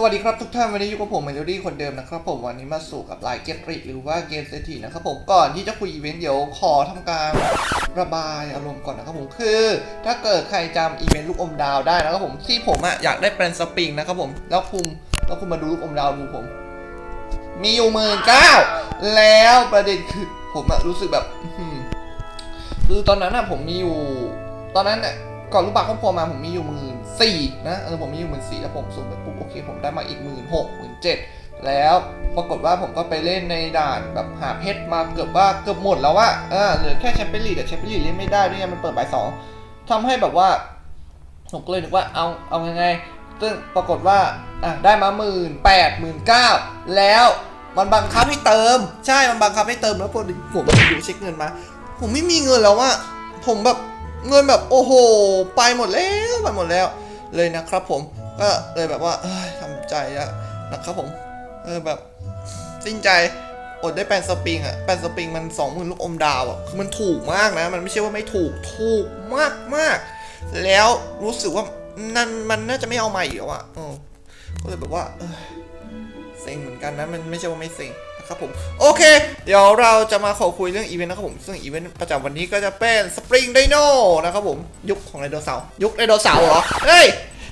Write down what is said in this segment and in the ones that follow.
สวัสดีครับทุกท่านวันนี้อยู่กับผมเมโลดี้คนเดิมนะครับผมวันนี้มาสู่กับไลน์เกตริหรือว่าเกมเซทีนะครับผมก่อนที่จะคุยอีเวนต์เดี๋ยวขอทำการระบายอารมณ์ก่อนนะครับผมคือ ถ้าเกิดใครจำอีเวนต์ลูกอมดาวได้นะครับผมที่ผมอะอยากได้เป็นสปริงนะครับผมแล้วคุณแล้วคุณมาดูลูกอมดาวดูผม มีอยู่หมื่นเก้าแล้วประเด็นคือผมอะรู้สึกแบบคือตอนนั้นอะผมมีอยู่ ตอนนั้นเนี่ย ก่อนลูกบาศก์ครอบครัวมาผมมีอยู่หมื่นสี่นะเออผมมีอยู่หมื่นสี่แล้วผมสุ่มไปปุ๊บโอเค ผมได้มาอีกหมื่นหกหมื่นเจ็ดแล้วปรากฏว่าผมก็ไปเล่นในด่านแบบหาเพชรมาเกือบว่าเกือบหมดแล้วว่าเออเหลือแค่แชมเปี้ยนลีกแต่แชมเปี้ยนลีกเล่นไม่ได้ด้วยไงมันเปิดบ่ายสองทำให้แบบว่าผมก็เลยนึกว่าเอาเอายังไงซึ่งปรากฏว่าอะได้มาหมื่นแปดหมื่นเก้าแล้วมันบังคับให้เติม ใช่มันบังคับให้เติมแล้วพอผมไปดูเช็คเงินมา ผมไม่มีเงินแล้วว่าผมแบบ เงินแบบโอ้โห ไปหมดแล้วไปหมดแล้ว เลยนะครับผมก็เลยแบบว่าทำใจนะครับผม เออแบบสิ้นใจอดได้แปนสปริงอะแปนสปริงมันสองหมื่นลูกอมดาวอะคือมันถูกมากนะ มันไม่ใช่ว่าไม่ถูกถูกมากมากแล้วรู้สึกว่านั่นมันน่าจะไม่เอาใหม่อีกแล้วอะเออก็เลยแบบว่าเซ็งเหมือนกันนะมันไม่ใช่ว่าไม่เซ็ง ครับผมโอเค เดี๋ยวเราจะมาขอคุยเรื่องอีเวนต์นะครับผมซึ่งอีเวนต์ประจำวันนี้ก็จะเป็นสปริงไดโนนะครับผมยุคของไดโนเสาร์ยุคไดโนเสาร์เหรอเฮ้ย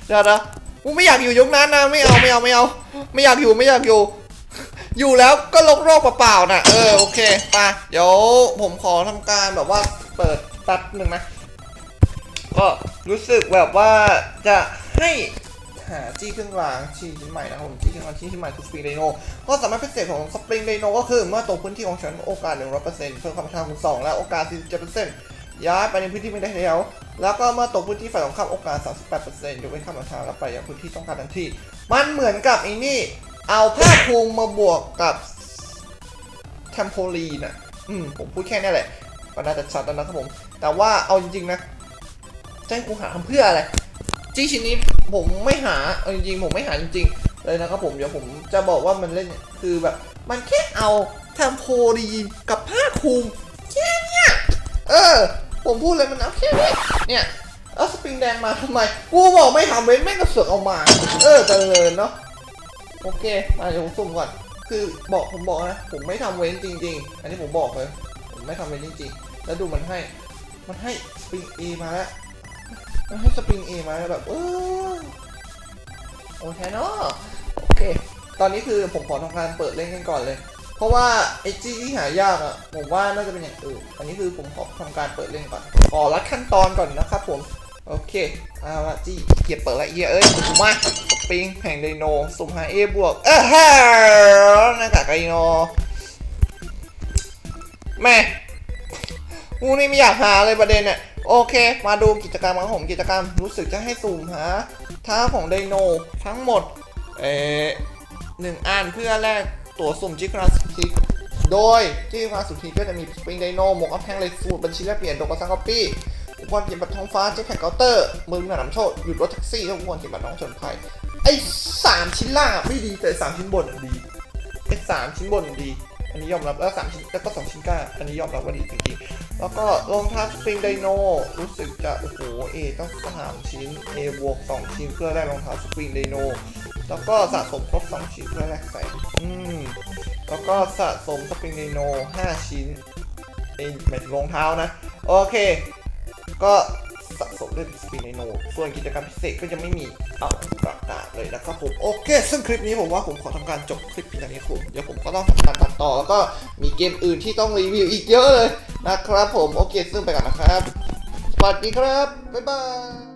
เดี๋ยวนะกูไม่อยากอยู่ยุคนั้นนะไม่เอาไม่เอาไม่เอา ไม่อยากอยู่ไม่อยากอยู่ อยู่แล้วก็ลกโรคเปล่าๆนะเออโอเคไปเดี๋ยวผมขอทำการแบบว่าเปิดแป๊บหนึ่งนะก็รู้สึกแบบว่าจะให้ หาจี้เครื่องรางชี้ชิ้นใหม่นะครับผมจี้เครื่องรางชี้ชิ้นใหม่คือสปริงไดโนก็สามารถพิเศษของสปริงไดโนก็คือเมื่อตกพื้นที่ของฉันโอกาส 100%เพิ่มความช้าคูณ2และโอกาส 47%ย้ายไปในพื้นที่ไม่ได้แล้ว แล้วก็เมื่อตกพื้นที่ฝ่ายตรงข้ามโอกาส 38%ยกเว้นข้ามทางแล้วไปยังพื้นที่ต้องการทันทีมันเหมือนกับไอ้นี่เอาผ้าคลุมมาบวกกับแทมโพลีนอะอืมผมพูดแค่นี้แหละก็น่าจะชัดแล้วนะครับผม แต่ว่าเอาจริงๆนะจะให้กูหาทำเพื่ออะไรจี้ชิ้นนี้ ผมไม่หาเอาจริงๆผมไม่หาจริงๆเลยนะครับผมเดี๋ยวผมจะบอกว่ามันเล่นคือแบบ มันแค่เอาแทมโพลีนกับผ้าคลุมแค่เนี้ยเออ ผมพูดเลยมันเอาแค่นี้เนี่ยเอาสปริงแดงมาทำไมกูบอกไม่ทำเว้นแม่งก็เสือกเอามา เออเจริญเนาะโอเคมาเดี๋ยวผมสุ่มก่อน คือบอกผมบอกนะผมไม่ทำเว้นจริง ๆ อันนี้ผมบอกเลย ผมไม่ทำเว้นจริง ๆ แล้วดูมันให้ มันให้สปริงเอมาแล้ว มันให้สปริงเอมาแล้วแบบเออโอเคเนาะโอเค ตอนนี้คือผมขอทำการเปิดเล่นกันก่อนเลย เพราะว่าไอจี้ที่หายากอะผมว่าน่าจะเป็นอย่างอื่นอันนี้คือผมขอทำการเปิดเล่นก่อนขอรัดขั้นตอนก่อนนะครับผมโอเคเอาละจี้เกียร์เปิดละเอียเอ้ยมาสปริงแห่งไดโนสุ่มหาเอบวกเออฮ่าหน้ากากไดโนแม่กูนี่ไม่อยากหาเลยประเด็นเนี่ย โอเค มาดูกิจกรรมของผมกิจกรรมรู้สึกจะให้สุ่มหาท้าของไดโนทั้งหมด เอหนึ่งอันเพื่อแลกตั๋วสุ่มจิคราสคิกโดยที่คราสุทีก็จะมีสปริงไดโนหมวกอัพแท่งเลยสูตรบัญชีแลกเปลี่ยนโดกระซังคอปปี้อุปกรณ์เก็บบัตรท้องฟ้าเจ็ตแพ็กเคาน์เตอร์มือหนำโชคหยุดรถแท็กซี่ทุกคนเก็บบัตรน้องชนภัยไอ้สามชิ้นล่างไม่ดีแต่สามชิ้นบนดีไอ้สามชิ้นบนดี อันนี้ยอมรับแล้วสามชิ้นแล้วก็สองชิ้นก้าอันนี้ยอมรับว่าดีจริงๆ แล้วก็รองเท้าสปริงไดโนรู้สึกจะโอ้โหเอต้องสามชิ้น A บวกสองชิ้นเพื่อได้รองเท้าสปริงไดโนแล้วก็สะสมครบสองชิ้นเพื่อแลกใส่อืมแล้วก็สะสมสปริงไดโนห้าชิ้นเอ้ยหมายถึงรองเท้านะ โอเค ก็สะสมด้วยสปริงไดโน ส่วนกิจกรรมพิเศษก็จะไม่มีเอาประกาศเลยนะครับผม โอเค ซึ่งคลิปนี้ผมว่าผมขอทำการจบคลิปเพียงเท่านี้ครับเดี๋ยวผมก็ต้องทำการตัดต่อ แล้วก็มีเกมอื่นที่ต้องรีวิวอีกเยอะเลย นะครับผมโอเคซึ่งไปก่อนนะครับ สวัสดีครับ บ๊ายบาย